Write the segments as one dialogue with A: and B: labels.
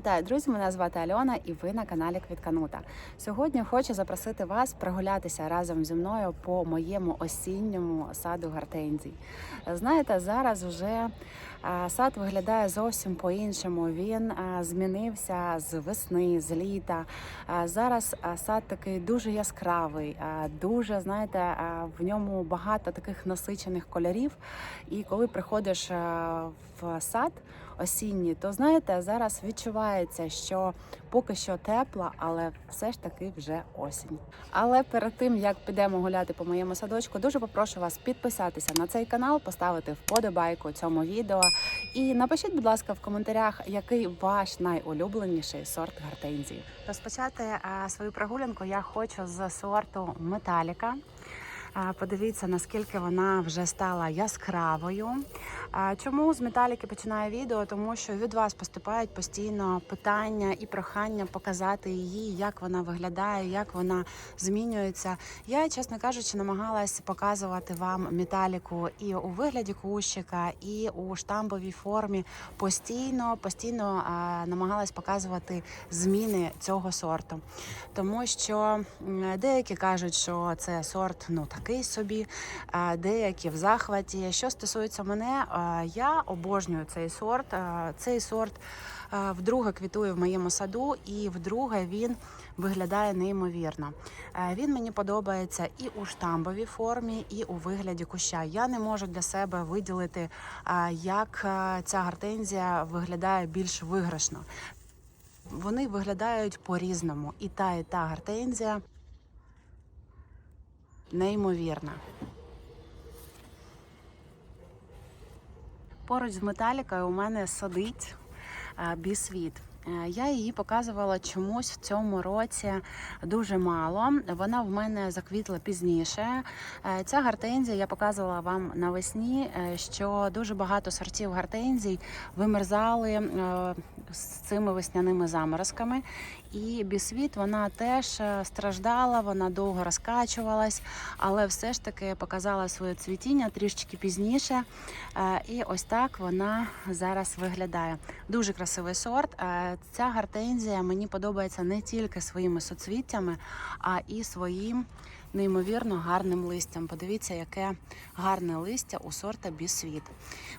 A: Вітаю, друзі! Мене звати Альона, і ви на каналі Квітканута. Сьогодні хочу запросити вас прогулятися разом зі мною по моєму осінньому саду гортензій. Знаєте, зараз вже сад виглядає зовсім по-іншому. Він змінився з весни, з літа. Зараз сад такий дуже яскравий, дуже знаєте, в ньому багато таких насичених кольорів. І коли приходиш а, сад осінній, то знаєте, зараз відчувається, що поки що тепла, але все ж таки вже осінь. Але перед тим як підемо гуляти по моєму садочку, дуже попрошу вас підписатися на цей канал, поставити вподобайку цьому відео і напишіть, будь ласка, в коментарях, який ваш найулюбленіший сорт гортензії. Розпочати а, свою прогулянку я хочу з сорту Металіка. Подивіться, наскільки вона вже стала яскравою. Чому з металіки починаю відео? Тому що від вас поступають постійно питання і прохання показати її, як вона виглядає, як вона змінюється. Я, чесно кажучи, намагалась показувати вам металіку і у вигляді кущика, і у штамбовій формі. Постійно, постійно намагалась показувати зміни цього сорту. Тому що деякі кажуть, що це сорт ну такий собі, деякі в захваті. Що стосується мене, я обожнюю цей сорт. Цей сорт вдруге квітує в моєму саду, і вдруге він виглядає неймовірно. Він мені подобається і у штамбовій формі, і у вигляді куща. Я не можу для себе виділити, як ця гортензія виглядає більш виграшно. Вони виглядають по-різному. І та, і та гортензія неймовірна. Поруч з металікою у мене садить е, бісвіт. Е, Я її показувала чомусь в цьому році дуже мало. Вона в мене заквітла пізніше. Е, Ця гортензія я показувала вам навесні, е, що дуже багато сортів гортензій вимерзали з цими весняними заморозками. І бісвіт вона теж страждала, вона довго розкачувалась, але все ж таки показала своє цвітіння трішечки пізніше. І ось так вона зараз виглядає. Дуже красивий сорт. Ця гортензія мені подобається не тільки своїми соцвіттями, а і своїм неймовірно гарним листям. Подивіться, яке гарне листя у сорта бісвіт.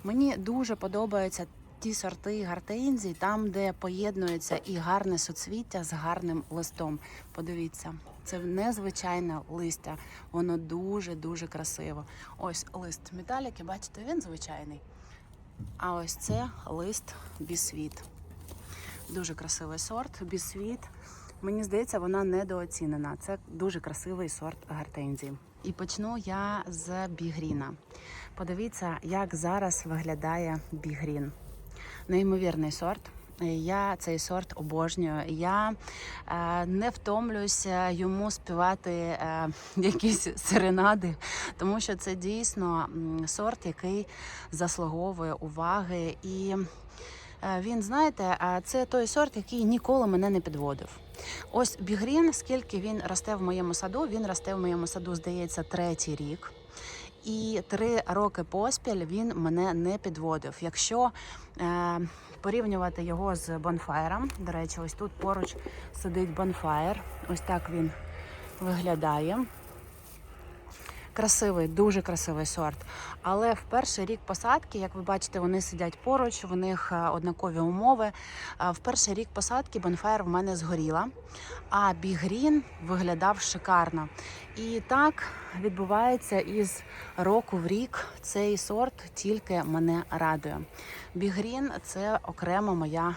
A: Мені дуже подобаються ті сорти гортензій, там, де поєднується і гарне суцвіття з гарним листом. Подивіться, це незвичайне листя, воно дуже дуже красиво. Ось лист металіки, бачите, він звичайний. А ось це лист бісвіт. Дуже красивий сорт, бісвіт. Мені здається, вона недооцінена. Це дуже красивий сорт гортензії. І почну я з бігріна. Подивіться, як зараз виглядає бігрін. Неймовірний сорт. Я цей сорт обожнюю. Я е, не втомлюся йому співати е, якісь серенади, тому що це дійсно сорт, який заслуговує уваги. І він, знаєте, е, це той сорт, який ніколи мене не підводив. Ось бігрін, скільки він росте в моєму саду, він росте в моєму саду, здається, третій рік. І три роки поспіль він мене не підводив. Якщо е, порівнювати його з бонфаєром, до речі, ось тут поруч сидить бонфаєр. Ось так він виглядає. Красивий, дуже красивий сорт. Але в перший рік посадки, як ви бачите, вони сидять поруч, в них е, однакові умови. Е, В перший рік посадки бонфаєр в мене згоріла, а бігрін виглядав шикарно. І так відбувається із року в рік. Цей сорт тільки мене радує. Бігрін це окрема моя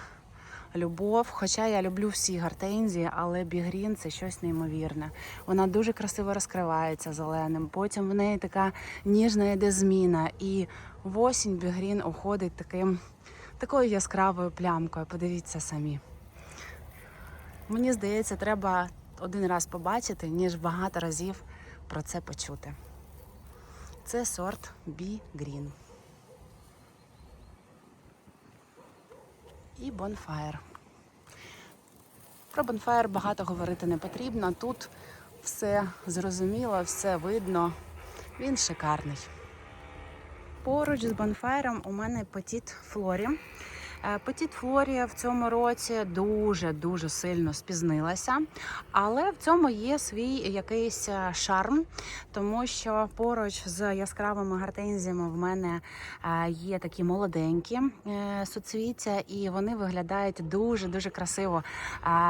A: любов. Хоча я люблю всі гортензії, але бігрін це щось неймовірне. Вона дуже красиво розкривається зеленим. Потім в неї така ніжна йде зміна. І в осінь бігрін уходить таким, такою яскравою плямкою. Подивіться самі. Мені здається, треба один раз побачити, ніж багато разів про це почути. Це сорт Бі Грін. І Bonfire. Про Bonfire багато говорити не потрібно. Тут все зрозуміло, все видно. Він шикарний. Поруч з Bonfire у мене Petit Флорі. Е, Петіт Флорія в цьому році дуже дуже сильно спізнилася, але в цьому є свій якийсь е, шарм, тому що поруч з яскравими гортензіями в мене е, є такі молоденькі суцвіття, і вони виглядають дуже дуже красиво.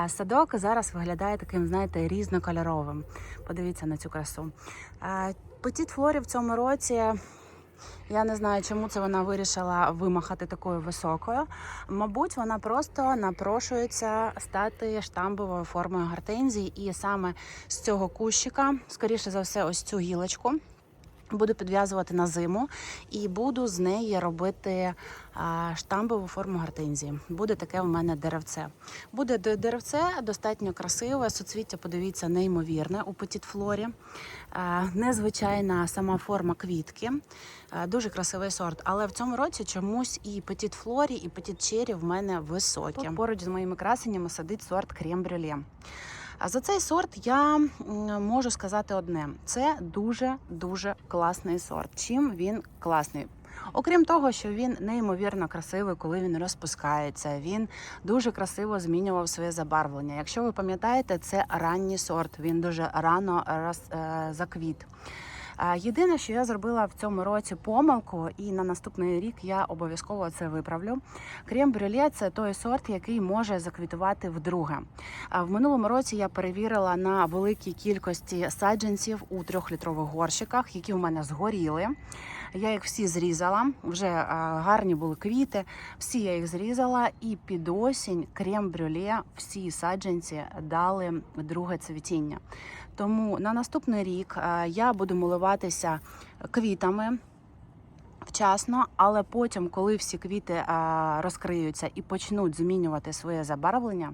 A: Садок зараз виглядає таким, знаєте, різнокольоровим. Подивіться на цю красу. Е, Петіт Флорі в цьому році. Я не знаю, чому це вона вирішила вимахати такою високою. Мабуть, вона просто напрошується стати штамбовою формою гортензії, і саме з цього кущика, скоріше за все, ось цю гілочку. Буду підв'язувати на зиму і буду з неї робити штамбову форму гортензії. Буде таке в мене деревце. Буде деревце достатньо красиве. Суцвіття, подивіться, неймовірне у петітфлорі. Незвичайна сама форма квітки. Дуже красивий сорт. Але в цьому році чомусь і петітфлорі, і петітчері в мене високі. Тут поруч з моїми красенями сидить сорт крем-брюле. А за цей сорт я можу сказати одне: це дуже дуже класний сорт. Чим він класний? Окрім того, що він неймовірно красивий, коли він розпускається. Він дуже красиво змінював своє забарвлення. Якщо ви пам'ятаєте, це ранній сорт. Він дуже рано роз, е, заквіт. Єдине, що я зробила в цьому році помилку, і на наступний рік я обов'язково це виправлю. Крем брюле це той сорт, який може заквітувати вдруге. В минулому році я перевірила на великій кількості саджанців у трьохлітрових горщиках, які в мене згоріли. Я їх всі зрізала, вже гарні були квіти. Всі я їх зрізала, і під осінь крем брюле всі саджанці дали друге цвітіння. Тому на наступний рік е, я буду милуватися квітами вчасно, але потім, коли всі квіти е, розкриються і почнуть змінювати своє забарвлення,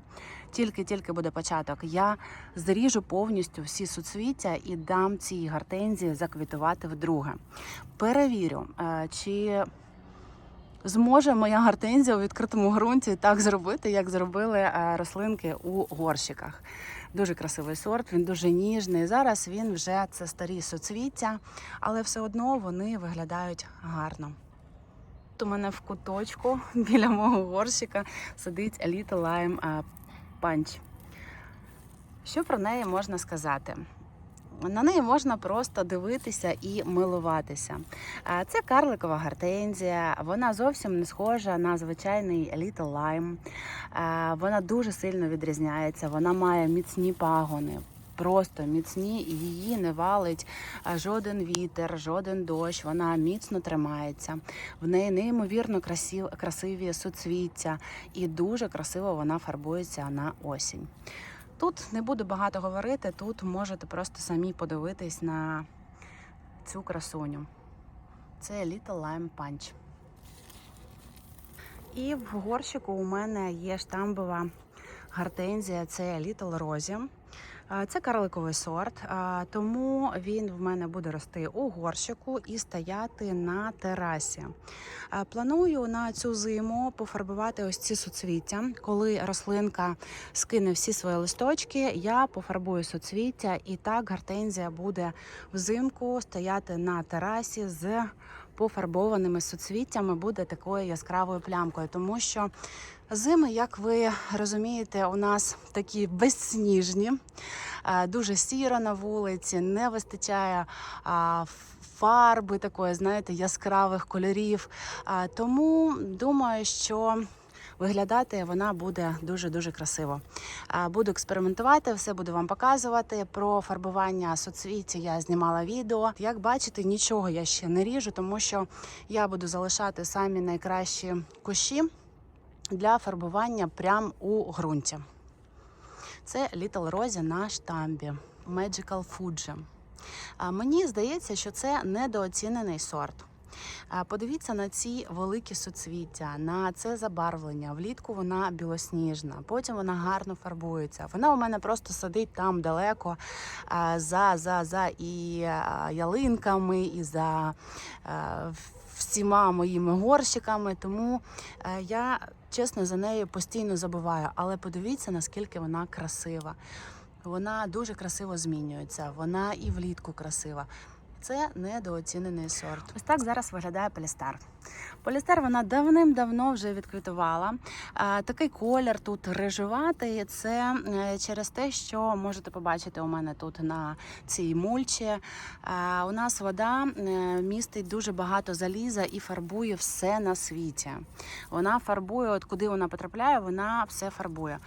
A: тільки-тільки буде початок, я зріжу повністю всі суцвіття і дам цій гортензії заквітувати вдруге. Перевірю, е, чи зможе моя гортензія у відкритому ґрунті так зробити, як зробили рослинки у горщиках. Дуже красивий сорт, він дуже ніжний. Зараз він вже це старі соцвіття, але все одно вони виглядають гарно. У мене в куточку біля мого горщика сидить Little Lime е, Punch. Що про неї можна сказати? На неї можна просто дивитися і милуватися. Це карликова гортензія, вона зовсім не схожа на звичайний Little Lime. Вона дуже сильно відрізняється, вона має міцні пагони. Просто міцні, її не валить жоден вітер, жоден дощ. Вона міцно тримається. В неї неймовірно красив, красиві суцвіття, і дуже красиво вона фарбується на осінь. Тут не буду багато говорити, тут можете просто самі подивитись на цю красуню. Це Little Lime Punch. І в горщику у мене є штамбова гортензія, це Little Rosy. Це карликовий сорт, тому він в мене буде рости у горщику і стояти на терасі. Планую на цю зиму пофарбувати ось ці суцвіття. Коли рослинка скине всі свої листочки, я пофарбую суцвіття, і так гортензія буде взимку стояти на терасі з пофарбованими суцвіттями, буде такою яскравою плямкою, тому що Зими, як ви розумієте, у нас такі безсніжні, е, дуже сіро на вулиці, не вистачає фарби такої, знаєте, яскравих кольорів. Тому думаю, що виглядати вона буде дуже дуже красиво. Буду експериментувати, все буду вам показувати. Про фарбування соцвіття я знімала відео. Як бачите, нічого я ще не ріжу, тому що я буду залишати самі найкращі кущі для фарбування прямо у ґрунті. Це Little Rosy на штамбі Magical Fuji. Мені здається, що це недооцінений сорт. Подивіться на ці великі суцвіття, на це забарвлення. Влітку вона білосніжна, потім вона гарно фарбується. Вона у мене просто сидить там далеко за, за, за і ялинками, і за всіма моїми горщиками. Тому е, я чесно за нею постійно забуваю. Але подивіться, наскільки вона красива. Вона дуже красиво змінюється. Вона і влітку красива. Це недооцінений сорт. Ось так зараз виглядає полістар. Полістар вона давним-давно вже відквітувала. Такий колір тут рижуватий. Це е, через те, що можете побачити у мене тут на цій мульчі. У нас вода е, містить дуже багато заліза і фарбує все на світі. Вона фарбує, от куди вона потрапляє, вона все фарбує.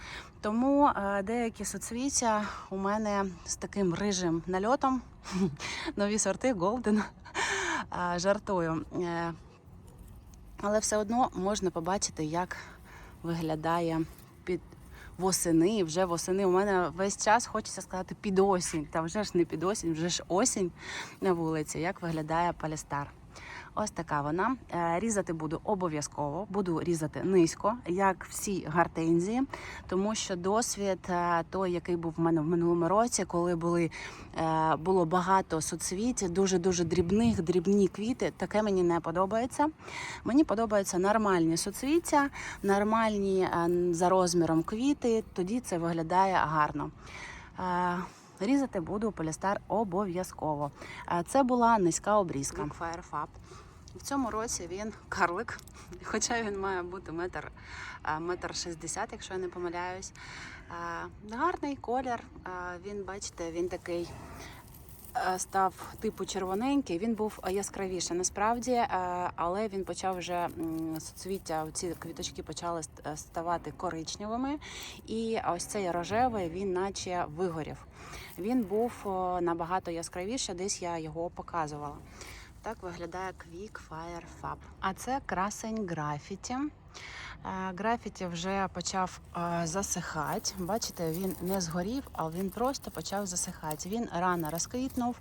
A: Тому е, деякі соцвіття у мене з таким рижим нальотом. Нові сорти Голден. Жартую. Е, Але все одно можна побачити, як виглядає під восени. Вже восени. У мене весь час хочеться сказати під осінь. Та вже ж не під осінь, вже ж осінь на вулиці. Як виглядає палістар. Ось така вона. Е, Різати буду обов'язково, буду різати низько, як всі гартензії, тому що досвід е, той, який був в мене в минулому році, коли були е, було багато соцвіть, дуже дуже дрібних, дрібні квіти. Таке мені не подобається. Мені подобаються нормальні соцвіття, нормальні за розміром квіти. Тоді це виглядає гарно. Різати буду полістар обов'язково. Це була низька обрізка. Firefab. В цьому році він карлик, хоча він має бути метр, метр шістдесят, якщо я не помиляюсь. Гарний колір. Він, бачите, він такий став типу червоненький. Він був яскравіше насправді, але він почав вже соцвіття, ці квіточки почали е, ставати коричневими. І ось цей рожевий він наче вигорів. Він був набагато яскравіше, десь я його показувала. Так виглядає Quick Fire Fab. А це красень графіті. Е, Графіті вже почав е, засихати. Бачите, він не згорів, а він просто почав засихати. Він рано розквітнув,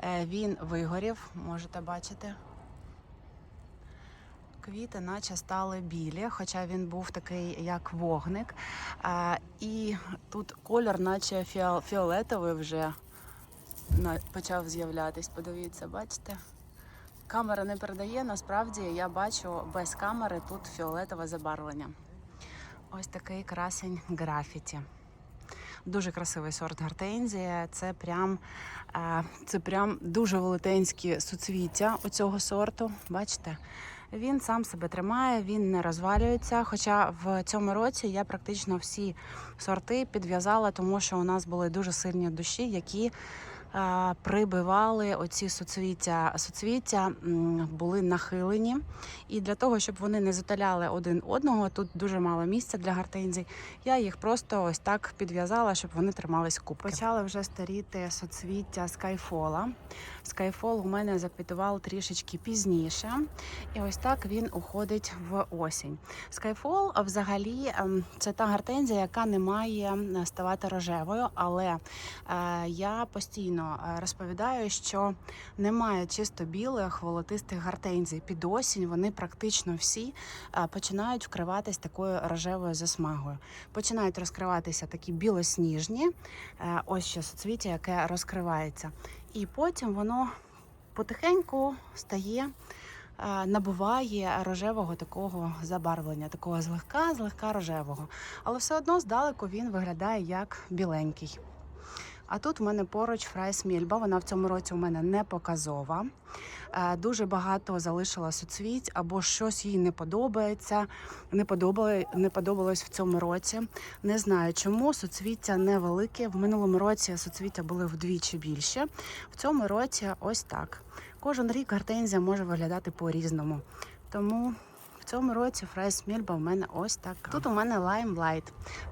A: е, він вигорів, можете бачити. Квіти, наче стали білі, хоча він був такий, як вогник. І тут колір, наче фіолетовий вже почав з'являтись. Подивіться, бачите? Камера не передає, насправді я бачу без камери тут фіолетове забарвлення. Ось такий красень графіті. Дуже красивий сорт гортензія. Це прям, е, це прям дуже велетенські суцвіття у цього сорту. Бачите? Він сам себе тримає, він не розвалюється. Хоча в цьому році я практично всі сорти підв'язала, тому що у нас були дуже сильні дощі, які прибивали оці. Суцвіття м, були нахилені. І для того, щоб вони не заталяли один одного, тут дуже мало місця для гортензій. Я їх просто ось так підв'язала, щоб вони тримались купки. Почали вже старіти соцвіття скайфола. Скайфол у мене заквітував трішечки пізніше, і ось так він уходить в осінь. Скайфол взагалі ем, це та гортензія, яка не має ставати рожевою, але е, я постійно е, розповідаю, що немає чисто білих волотистих гортензій. Під осінь вони практично всі е, починають вкриватись такою рожевою засмагою. Починають розкриватися такі білосніжні, е, ось ще соцвіття, яке розкривається. І потім воно потихеньку стає, набуває рожевого такого забарвлення, такого злегка, злегка рожевого. Але все одно здалеку він виглядає як біленький. А тут в мене поруч фрайс мільба. Вона в цьому році у мене не показова. Е, Дуже багато залишила соцвіть, або щось їй не подобається. Не подобало, не подобалось в цьому році. Не знаю чому. Соцвіття невелике. В минулому році соцвіття були вдвічі більше. В цьому році ось так. Кожен рік гортензія може виглядати по-різному. Тому в цьому році фрайс мільба в мене ось така. Тут у мене Light.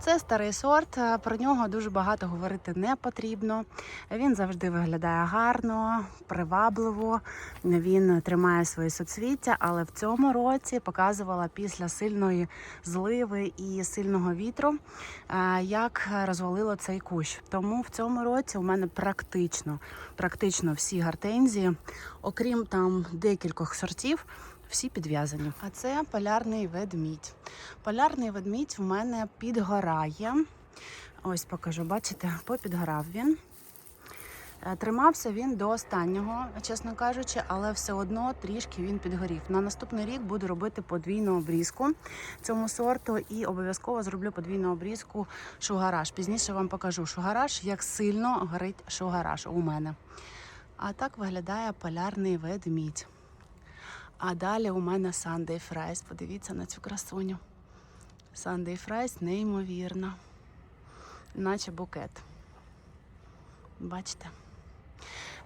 A: Це старий сорт, е, про нього дуже багато говорити не потрібно. Він завжди виглядає гарно, привабливо. Він тримає свої соцвіття, але в цьому році показувала після сильної зливи і сильного вітру, е, як розвалило цей кущ. Тому в цьому році у мене практично, практично всі гортензії, окрім там декількох сортів. Всі підв'язані. А це полярний ведмідь. Полярний ведмідь в мене підгорає. Ось покажу, бачите, попідгорав він. Е, Тримався він до останнього, чесно кажучи, але все одно трішки він підгорів. На наступний рік буду робити подвійну обрізку цьому сорту і обов'язково зроблю подвійну обрізку шугараж. Пізніше вам покажу шугараж, як сильно горить шугараж у мене. А так виглядає полярний ведмідь. А далі у мене Sunday Fries. Подивіться на цю красуню. Sunday Fries неймовірна. Наче букет. Бачите?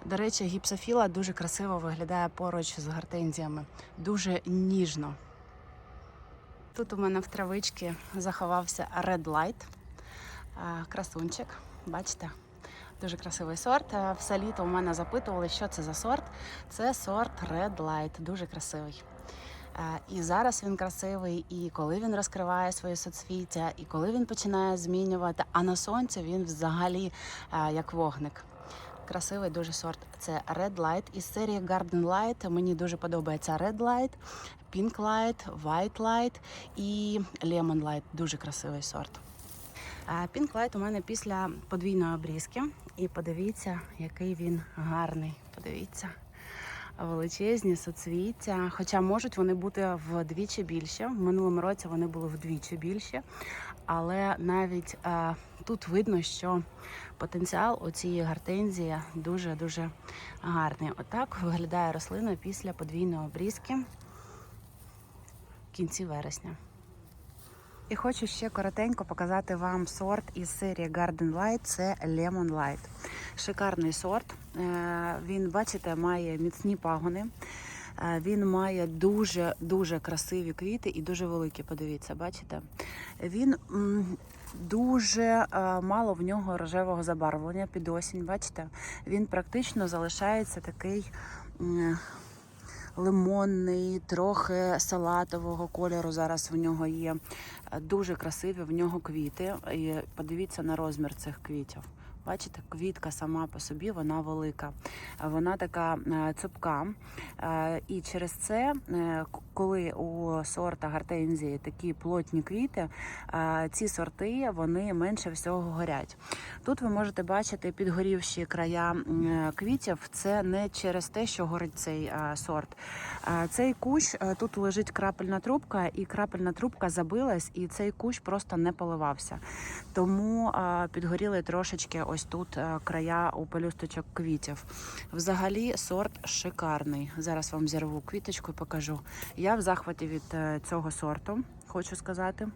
A: До речі, гіпсофіла дуже красиво виглядає поруч з гортензіями. Дуже ніжно. Тут у мене в травичці заховався Red Light. Красунчик, бачите? Дуже красивий сорт. Е, Все літо у мене запитували, що це за сорт. Це сорт Red Light, дуже красивий. Е, І зараз він красивий, і коли він розкриває своє соцвіття, і коли він починає змінювати, а на сонці він взагалі е, як вогник. Красивий дуже сорт. Це Red Light із серії Garden Light. Мені дуже подобається Red Light, Pink Light, White Light і Lemon Light. Дуже красивий сорт. А Pink Light у мене після подвійної обрізки. І подивіться, який він гарний. Подивіться. Величезні соцвіття. Хоча можуть вони бути вдвічі більше. В минулому році вони були вдвічі більше. Але навіть е, тут видно, що потенціал у цієї гортензії дуже-дуже гарний. Отак виглядає рослина після подвійної обрізки в кінці вересня. І хочу ще коротенько показати вам сорт із серії Garden Light. Це Lemon Light. Шикарний сорт. Е, Він, бачите, має міцні пагони. Е, Він має дуже дуже красиві квіти і дуже великі. Подивіться, бачите? Він дуже е, мало в нього рожевого забарвлення під осінь. Бачите? Він практично залишається такий. Лимонний, трохи салатового кольору. Зараз в нього є дуже красиві в нього квіти. І подивіться на розмір цих квітів. Бачите, квітка сама по собі вона велика, вона така е, цупка. Е, І через це, е, коли у сорта гортензії такі плотні квіти, ці сорти вони менше всього горять. Тут ви можете бачити підгорівші края квітів. Це не через те, що горить цей сорт. Цей кущ е, тут лежить крапельна трубка, і крапельна трубка забилась, і цей кущ просто не поливався. Тому підгоріли трошечки ось тут е, края у пелюсточок квітів. Взагалі сорт шикарний. Зараз вам зірву квіточку і покажу. Я в захваті від е, цього сорту, хочу сказати.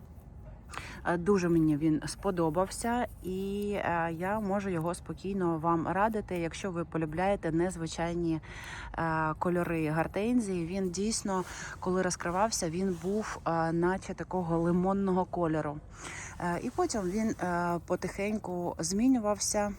A: Е, Дуже мені він сподобався, і е, я можу його спокійно вам радити, якщо ви полюбляєте незвичайні кольори гортензії. Він дійсно, коли розкривався, він був наче такого лимонного кольору. І потім він потихеньку змінювався.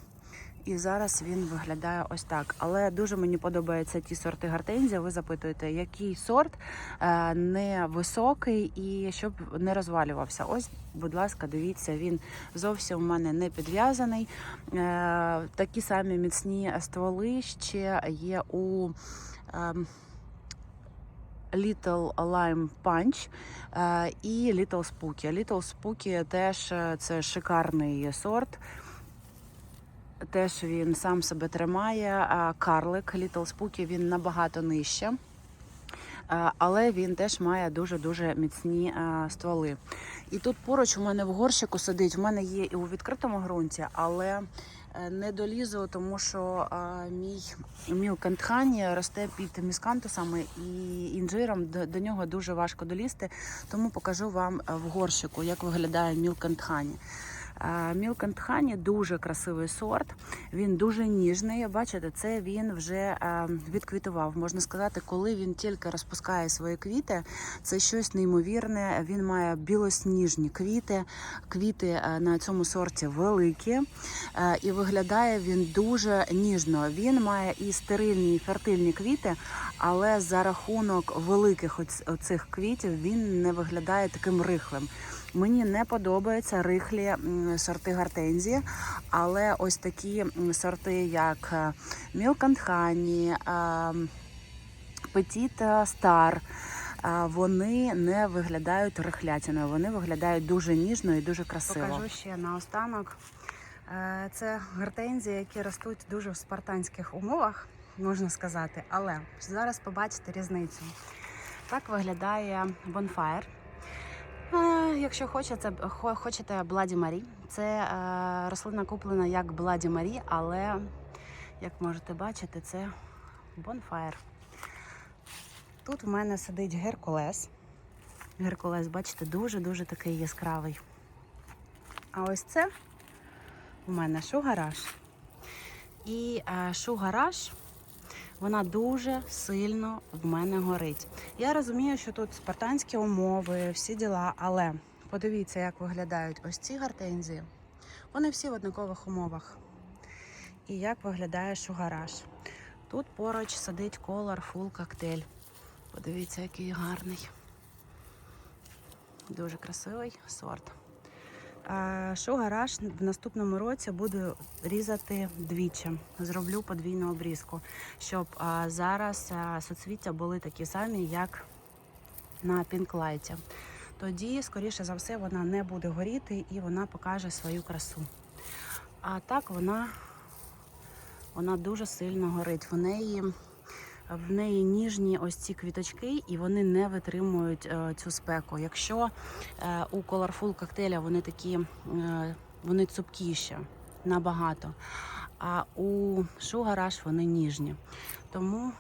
A: І зараз він виглядає ось так. Але дуже мені подобаються ті сорти гортензія. Ви запитуєте, який сорт е, не високий і щоб не розвалювався. Ось, будь ласка, дивіться, він зовсім у мене не підв'язаний. Е, Такі самі міцні стволи ще є у. ем, Little Lime Punch е, і Little Spooky. Little Spooky теж це шикарний сорт. Теж він сам себе тримає. Карлик Little Spooky він набагато нижче. Але він теж має дуже-дуже міцні стволи. І тут поруч у мене в горщику сидить. В мене є і у відкритому ґрунті, але е, не долізу, тому що мій мілкантхані росте під міскантусами і інжиром. До, нього дуже важко долізти. Тому покажу вам е, в горщику, як виглядає мілкантхані. Мілкантхані дуже красивий сорт. Він дуже ніжний. Бачите, це він вже відквітував. Можна сказати, коли він тільки розпускає свої квіти, це щось неймовірне. Він має білосніжні квіти. Квіти на цьому сорті великі, і виглядає він дуже ніжно. Він має і стерильні, і фертильні квіти, але за рахунок великих оцих квітів він не виглядає таким рихлим. Мені не подобаються рихлі сорти гортензії, але ось такі сорти, як Petit Star, е, вони не виглядають рихлятиною, вони виглядають дуже ніжно і дуже красиво. Покажу ще наостанок. Е, Це гортензії, які ростуть дуже в спартанських умовах, можна сказати. Але зараз побачите різницю. Так виглядає бонфайр. Якщо хочете, хочете Бладі Марі, це е, рослина куплена як Бладі Марі, але Як можете бачити, це бонфаєр. Тут в мене сидить Геркулес. Геркулес, бачите, дуже-дуже такий яскравий. А ось це у мене шугараж. І е, шугараж, вона дуже сильно в мене горить. Я розумію, що тут спартанські умови, всі діла, але подивіться, як виглядають ось ці гортензії. Вони всі в однакових умовах. І як виглядає шугараж. Тут поруч сидить Colorful коктейль. Подивіться, який гарний. Дуже красивий сорт. А, Шугараж в наступному році буду різати двічі. Зроблю подвійну обрізку, щоб зараз соцвіття були такі самі, як на пінклайті. Тоді, скоріше за все, вона не буде горіти і вона покаже свою красу. А так вона, вона дуже сильно горить. В неї, в неї ніжні ось ці квіточки, і вони не витримують е, цю спеку. Якщо е, у Colorful коктейля вони такі, е, вони цупкіші набагато, а у Sugar Rush вони ніжні. Тому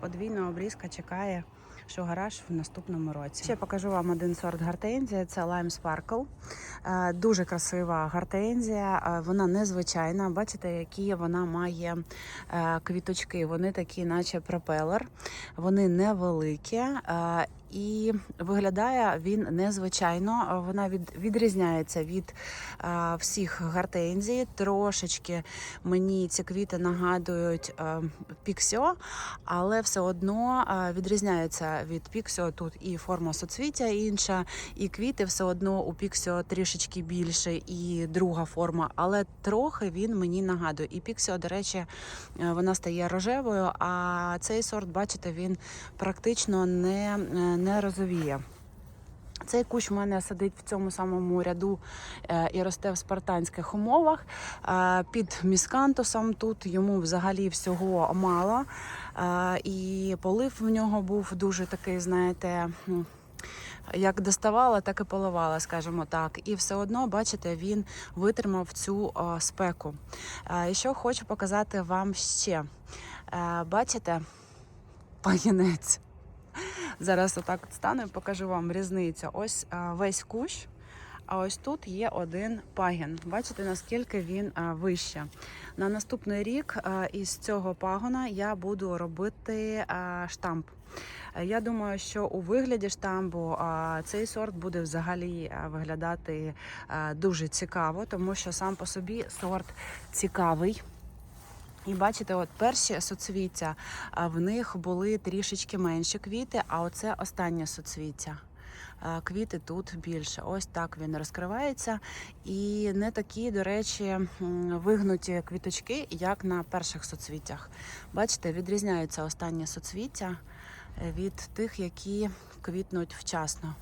A: подвійна обрізка чекає Шугараж в наступному році. Ще покажу вам один сорт гортензії, Це Lime Sparkle. Е, Дуже красива гортензія. Е, Вона незвичайна. Бачите, які вона має е, квіточки. Вони такі, наче пропелер. Вони невеликі. І виглядає він незвичайно. Вона від, відрізняється від е, всіх гортензій. Трошечки мені ці квіти нагадують е, піксіо, але все одно е, відрізняється від піксіо. Тут і форма соцвіття інша, і квіти все одно у піксіо трішечки більше, і друга форма, але трохи він мені нагадує. І піксіо, до речі, е, вона стає рожевою, а цей сорт, бачите, він практично не, е, не розовіє. Цей кущ в мене сидить в цьому самому ряду е, і росте в спартанських умовах. Е, Під міскантусом тут йому взагалі всього мало. Е, І полив в нього був дуже такий, знаєте. Як доставала, так і поливала, скажімо так. І все одно, бачите, він витримав цю спеку. І що хочу показати вам ще. Бачите, пагінець. Зараз отак от стану і покажу вам різницю. Ось а, весь кущ, а ось тут є один пагін. Бачите, наскільки він а, вище. На наступний рік а, із цього пагона я буду робити штамп. Е, Я думаю, що у вигляді штамбу цей сорт буде взагалі виглядати дуже цікаво, тому що сам по собі сорт цікавий. І бачите, от перші соцвіття, в них були трішечки менші квіти, а оце останнє соцвіття. Квіти тут більше. Ось так він розкривається. І не такі, до речі, вигнуті квіточки, як на перших соцвіттях. Бачите, відрізняються останні соцвіття е, від тих, які квітнуть вчасно.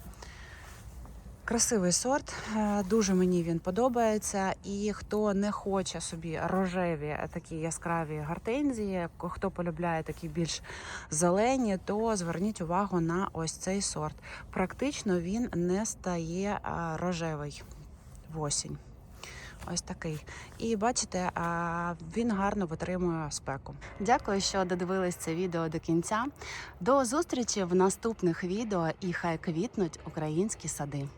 A: Красивий сорт, е, дуже мені він подобається. І хто не хоче собі рожеві е, такі яскраві гортензії, хто полюбляє такі більш зелені, то зверніть увагу на ось цей сорт. Практично він не стає рожевий в осінь. Ось такий. І бачите, він гарно витримує спеку. Дякую, що додивились це відео до кінця. До зустрічі в наступних відео і хай квітнуть українські сади.